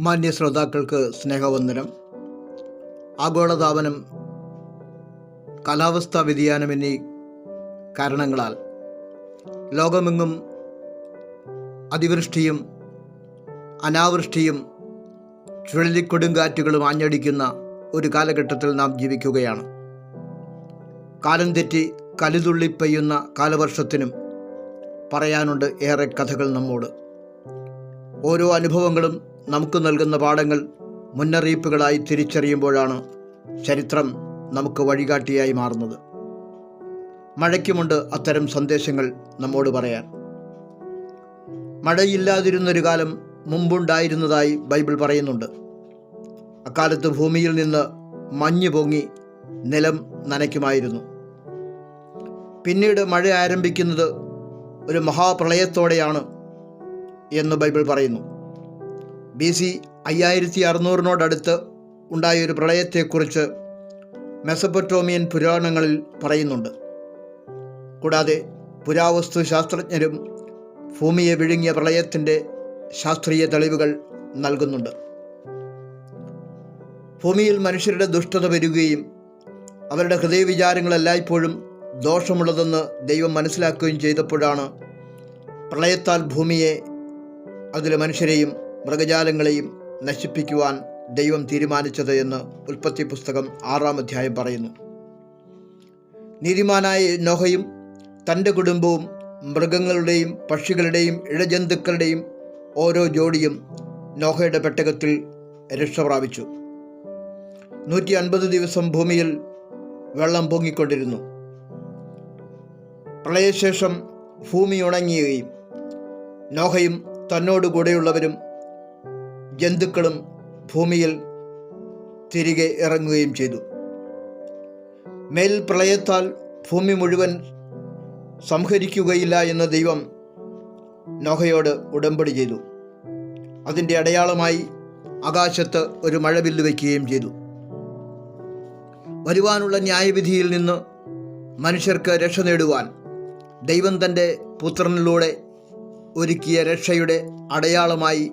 മാന്യ ശ്രോതാക്കൾക്ക് സ്നേഹവന്ദനം. ആഗോളതാപനം കാലാവസ്ഥാ വ്യതിയാനം എന്നീ കാരണങ്ങളാൽ ലോകമെങ്ങും അതിവൃഷ്ടിയും അനാവൃഷ്ടിയും ചുഴലിക്കൊടുങ്കാറ്റുകളും ആഞ്ഞടിക്കുന്ന ഒരു കാലഘട്ടത്തിൽ നാം ജീവിക്കുകയാണ്. കാലം തെറ്റി കലുതുള്ളി പെയ്യുന്ന കാലവർഷത്തിനും പറയാനുണ്ട് ഏറെ കഥകൾ നമ്മോട്. ഓരോ അനുഭവങ്ങളും നമുക്ക് നൽകുന്ന പാഠങ്ങൾ മുന്നറിയിപ്പുകളായി തിരിച്ചറിയുമ്പോഴാണ് ചരിത്രം നമുക്ക് വഴികാട്ടിയായി മാറുന്നത്. മഴയ്ക്കുമുണ്ട് അത്തരം സന്ദേശങ്ങൾ നമ്മോട് പറയാൻ. മഴയില്ലാതിരുന്നൊരു കാലം മുമ്പുണ്ടായിരുന്നതായി ബൈബിൾ പറയുന്നുണ്ട്. അക്കാലത്ത് ഭൂമിയിൽ നിന്ന് മഞ്ഞ് പൊങ്ങി നിലം നനയ്ക്കുമായിരുന്നു. പിന്നീട് മഴ ആരംഭിക്കുന്നത് ഒരു മഹാപ്രളയത്തോടെയാണ് എന്ന് ബൈബിൾ പറയുന്നു. ബി സി അയ്യായിരത്തി അറുന്നൂറിനോടടുത്ത് ഉണ്ടായ ഒരു പ്രളയത്തെക്കുറിച്ച് മെസപ്പൊട്ടോമിയൻ പുരാണങ്ങളിൽ പറയുന്നുണ്ട്. കൂടാതെ പുരാവസ്തു ശാസ്ത്രജ്ഞരും ഭൂമിയെ വിഴുങ്ങിയ പ്രളയത്തിന്റെ ശാസ്ത്രീയ തെളിവുകൾ നൽകുന്നുണ്ട്. ഭൂമിയിൽ മനുഷ്യരുടെ ദുഷ്ടത വരികയും അവരുടെ ഹൃദയവിചാരങ്ങൾ എല്ലായ്പ്പോഴും ദോഷമുള്ളതെന്ന് ദൈവം മനസ്സിലാക്കുകയും ചെയ്തപ്പോഴാണ് പ്രളയത്താൽ ഭൂമിയെ അതിലെ മനുഷ്യരെയും മൃഗജാലങ്ങളെയും നശിപ്പിക്കുവാൻ ദൈവം തീരുമാനിച്ചത് എന്ന് ഉൽപ്പത്തി പുസ്തകം ആറാം അധ്യായം പറയുന്നു. നീതിമാനായ നോഹയും തന്റെ കുടുംബവും മൃഗങ്ങളുടെയും പക്ഷികളുടെയും ഇഴജന്തുക്കളുടെയും ഓരോ ജോഡിയും നോഹയുടെ പെട്ടകത്തിൽ രക്ഷ പ്രാപിച്ചു. നൂറ്റി അൻപത് ദിവസം ഭൂമിയിൽ വെള്ളം പൊങ്ങിക്കൊണ്ടിരുന്നു. പ്രളയശേഷം ഭൂമി ഉണങ്ങുകയും നോഹയും തന്നോട് കൂടെയുള്ളവരും ജന്തുക്കളും ഭൂമിയിൽ തിരികെ ഇറങ്ങുകയും ചെയ്തു. മേൽ പ്രളയത്താൽ ഭൂമി മുഴുവൻ സംഹരിക്കുകയില്ല എന്ന ദൈവം നോഹയോട് ഉടമ്പടി ചെയ്തു. അതിന്റെ അടയാളമായി ആകാശത്ത് ഒരു മഴവില്ല് വയ്ക്കുകയും ചെയ്തു. വരുവാനുള്ള ന്യായവിധിയിൽ നിന്ന് മനുഷ്യർക്ക് രക്ഷ നേടുവാൻ ദൈവം തന്റെ പുത്രനിലൂടെ ഒരുക്കിയ രക്ഷയുടെ അടയാളമായി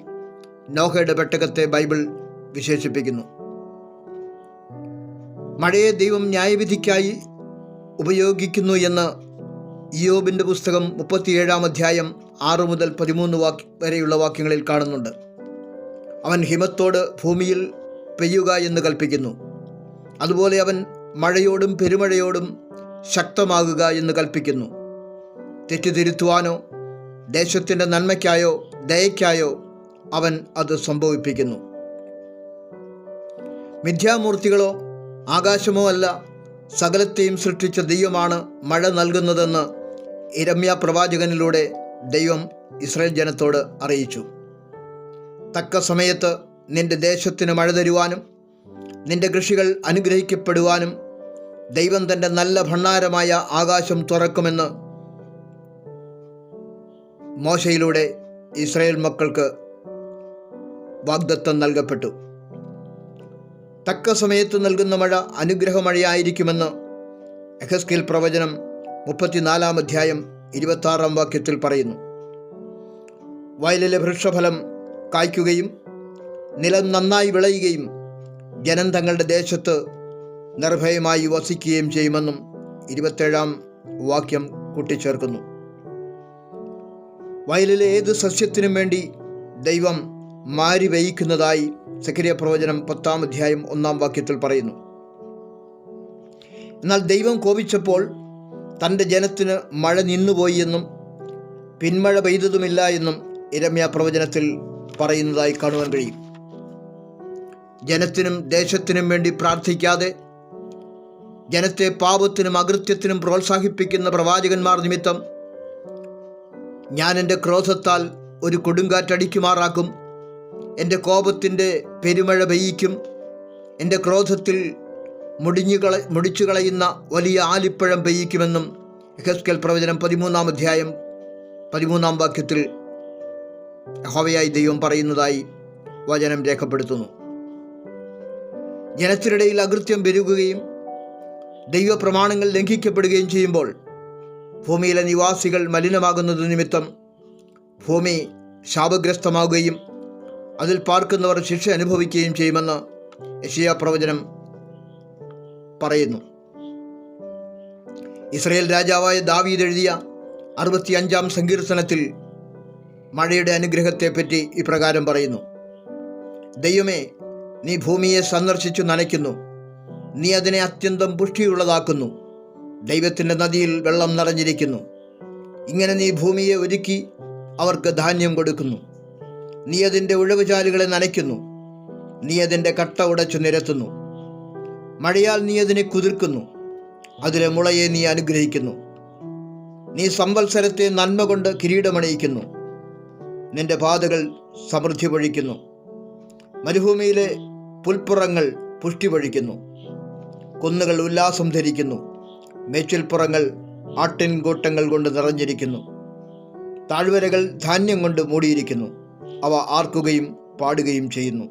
നോഹയുടെ പെട്ടകത്തെ ബൈബിൾ വിശേഷിപ്പിക്കുന്നു. മഴയെ ദൈവം ന്യായവിധിക്കായി ഉപയോഗിക്കുന്നു എന്ന് ഇയോബിന്റെ പുസ്തകം മുപ്പത്തിയേഴാം അധ്യായം ആറ് മുതൽ പതിമൂന്ന് വാക്യ വരെയുള്ള വാക്യങ്ങളിൽ കാണുന്നുണ്ട്. അവൻ ഹിമത്തോട് ഭൂമിയിൽ പെയ്യുക എന്ന് കൽപ്പിക്കുന്നു. അതുപോലെ അവൻ മഴയോടും പെരുമഴയോടും ശക്തമാകുക എന്ന് കൽപ്പിക്കുന്നു. തെറ്റുതിരുത്തുവാനോ ദേശത്തിന്റെ നന്മയ്ക്കായോ ദയയ്ക്കായോ അവൻ അത് സംഭവിപ്പിക്കുന്നു. മിഥ്യാമൂർത്തികളോ ആകാശമോ അല്ല സകലത്തെയും സൃഷ്ടിച്ച ദൈവമാണ് മഴ നൽകുന്നതെന്ന് ഇരമ്യ പ്രവാചകനിലൂടെ ദൈവം ഇസ്രയേൽ ജനത്തോട് അറിയിച്ചു. തക്ക സമയത്ത് നിന്റെ ദേശത്തിന് മഴ തരുവാനും നിന്റെ കൃഷികൾ അനുഗ്രഹിക്കപ്പെടുവാനും ദൈവം തന്റെ നല്ല ഭണ്ണാരമായ ആകാശം തുറക്കുമെന്ന് മോശയിലൂടെ ഇസ്രയേൽ മക്കൾക്ക് വാഗ്ദത്തം നൽകപ്പെട്ടു. തക്ക സമയത്ത് നൽകുന്ന മഴ അനുഗ്രഹ മഴയായിരിക്കുമെന്ന് എഹസ്കിൽ പ്രവചനം മുപ്പത്തിനാലാം അധ്യായം ഇരുപത്താറാം വാക്യത്തിൽ പറയുന്നു. വയലിലെ വൃക്ഷഫലം കായ്ക്കുകയും നിലം നന്നായി വിളയുകയും ജനം തങ്ങളുടെ ദേശത്ത് നിർഭയമായി വസിക്കുകയും ചെയ്യുമെന്നും ഇരുപത്തേഴാം വാക്യം കൂട്ടിച്ചേർക്കുന്നു. വയലിലെ ഏത് സസ്യത്തിനും വേണ്ടി ദൈവം മാരി വഹിക്കുന്നതായി സക്രിയ പ്രവചനം പത്താം അധ്യായം ഒന്നാം വാക്യത്തിൽ പറയുന്നു. എന്നാൽ ദൈവം കോപിച്ചപ്പോൾ തന്റെ ജനത്തിന് മഴ നിന്നുപോയി എന്നും പിന്മഴ പെയ്തതുമില്ല എന്നും ഇരമ്യ പ്രവചനത്തിൽ പറയുന്നതായി കാണുവാൻ കഴിയും. ജനത്തിനും ദേശത്തിനും വേണ്ടി പ്രാർത്ഥിക്കാതെ ജനത്തെ പാപത്തിനും അകൃത്യത്തിനും പ്രോത്സാഹിപ്പിക്കുന്ന പ്രവാചകന്മാർ നിമിത്തം ഞാൻ എന്റെ ക്രോധത്താൽ ഒരു കൊടുങ്കാറ്റടിക്കുമാറാക്കും. എന്റെ കോപത്തിന്റെ പെരുമഴ പെയ്യിക്കും. എന്റെ ക്രോധത്തിൽ മുടിഞ്ഞു കള മുടിച്ചു കളയുന്ന വലിയ ആലിപ്പഴം പെയ്യിക്കുമെന്നും എഹസ്കൽ പ്രവചനം പതിമൂന്നാം അധ്യായം പതിമൂന്നാം വാക്യത്തിൽ ഹോവയായി ദൈവം പറയുന്നതായി വചനം രേഖപ്പെടുത്തുന്നു. ജനത്തിനിടയിൽ അകൃത്യം പെരുകുകയും ദൈവപ്രമാണങ്ങൾ ലംഘിക്കപ്പെടുകയും ചെയ്യുമ്പോൾ ഭൂമിയിലെ നിവാസികൾ മലിനമാകുന്നത് നിമിത്തം ഭൂമി ശാപഗ്രസ്തമാവുകയും അതിൽ പാർക്കുന്നവർ ശിക്ഷ അനുഭവിക്കുകയും ചെയ്യുമെന്ന് യശിയ പ്രവചനം പറയുന്നു. ഇസ്രയേൽ രാജാവായ ദാവീദ് എഴുതിയ അറുപത്തിയഞ്ചാം സങ്കീർത്തനത്തിൽ മഴയുടെ അനുഗ്രഹത്തെപ്പറ്റി ഇപ്രകാരം പറയുന്നു. ദൈവമേ നീ ഭൂമിയെ സന്ദർശിച്ചു നനയ്ക്കുന്നു. നീ അതിനെ അത്യന്തം പുഷ്ടിയുള്ളതാക്കുന്നു. ദൈവത്തിന്റെ നദിയിൽ വെള്ളം നിറഞ്ഞിരിക്കുന്നു. ഇങ്ങനെ നീ ഭൂമിയെ ഒരുക്കി അവർക്ക് ധാന്യം കൊടുക്കുന്നു. നീ അതിന്റെ ഉഴവുചാലുകളെ നനയ്ക്കുന്നു. നീ അതിന്റെ കട്ട ഉടച്ചു നിരത്തുന്നു. മഴയാൽ നീ അതിനെ കുതിർക്കുന്നു. അതിലെ മുളയെ നീ അനുഗ്രഹിക്കുന്നു. നീ സംവത്സരത്തെ നന്മ കൊണ്ട് കിരീടമണിയിക്കുന്നു. നിന്റെ പാതകൾ സമൃദ്ധി പൊഴിക്കുന്നു മരുഭൂമിയിലെ പുൽപ്പുറങ്ങൾ പുഷ്ടി പൊഴിക്കുന്നു കുന്നുകൾ ഉല്ലാസം ധരിക്കുന്നു. മേച്ചിൽപ്പുറങ്ങൾ ആട്ടിൻകൂട്ടങ്ങൾ കൊണ്ട് നിറഞ്ഞിരിക്കുന്നു. താഴ്വരകൾ ധാന്യം കൊണ്ട് മൂടിയിരിക്കുന്നു. അവ ആർക്കുകയും പാടുകയും ചെയ്യുന്നു.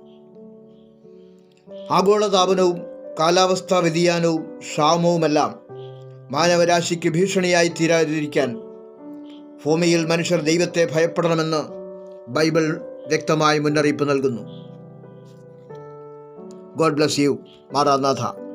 ആഗോളതാപനവും കാലാവസ്ഥാ വ്യതിയാനവും ക്ഷാമവുമെല്ലാം മാനവരാശിക്ക് ഭീഷണിയായി തീരാതിരിക്കാൻ ഭൂമിയിൽ മനുഷ്യർ ദൈവത്തെ ഭയപ്പെടണമെന്ന് ബൈബിൾ വ്യക്തമായി മുന്നറിയിപ്പ് നൽകുന്നു. God bless you Maranatha